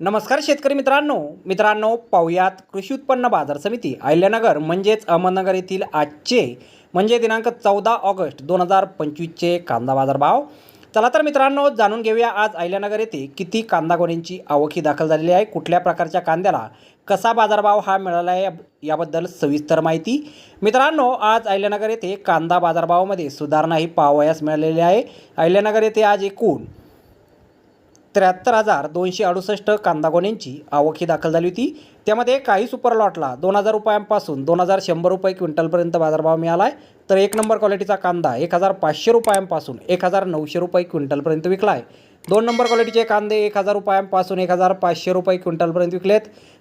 नमस्कार शेतकरी मित्रांनो. मित्रांनो पाहुयात कृषी उत्पन्न बाजार समिती अहिल्यानगर म्हणजेच अहमदनगर येथील आजचे म्हणजे दिनांक चौदा ऑगस्ट दोन हजार पंचवीसचे कांदा बाजार भाव चला तर मित्रांनो जाणून घेऊया आज अहिल्यानगर येथे किती कांदा गोण्यांची आवकी दाखल झालेली आहे कुठल्या प्रकारच्या कांद्याला कसा बाजारभाव हा मिळाला आहे याबद्दल सविस्तर माहिती. मित्रांनो आज अहिल्यानगर येथे कांदा बाजारभावामध्ये सुधारणा ही पाहावयास मिळालेली आहे. अहिल्यानगर येथे आज एकूण त्र्याहत्तर हजार दोनशे अडुसष्ट कांदागोन्यांची आवक ही दाखल झाली होती. त्यामध्ये काही सुपर लॉटला दोन हजार रुपयांपासून दोन हजार शंभर रुपये क्विंटलपर्यंत बाजारभाव मिळाला आहे तर एक नंबर क्वालिटीचा कांदा एक हजार पाचशे रुपयांपासून एक हजार नऊशे रुपये क्विंटलपर्यंत विकला आहे दोन नंबर क्वालिटीचे कांदे एक हजार रुपयांपासून एक हजार पाचशे रुपये क्विंटलपर्यंत विकलेत.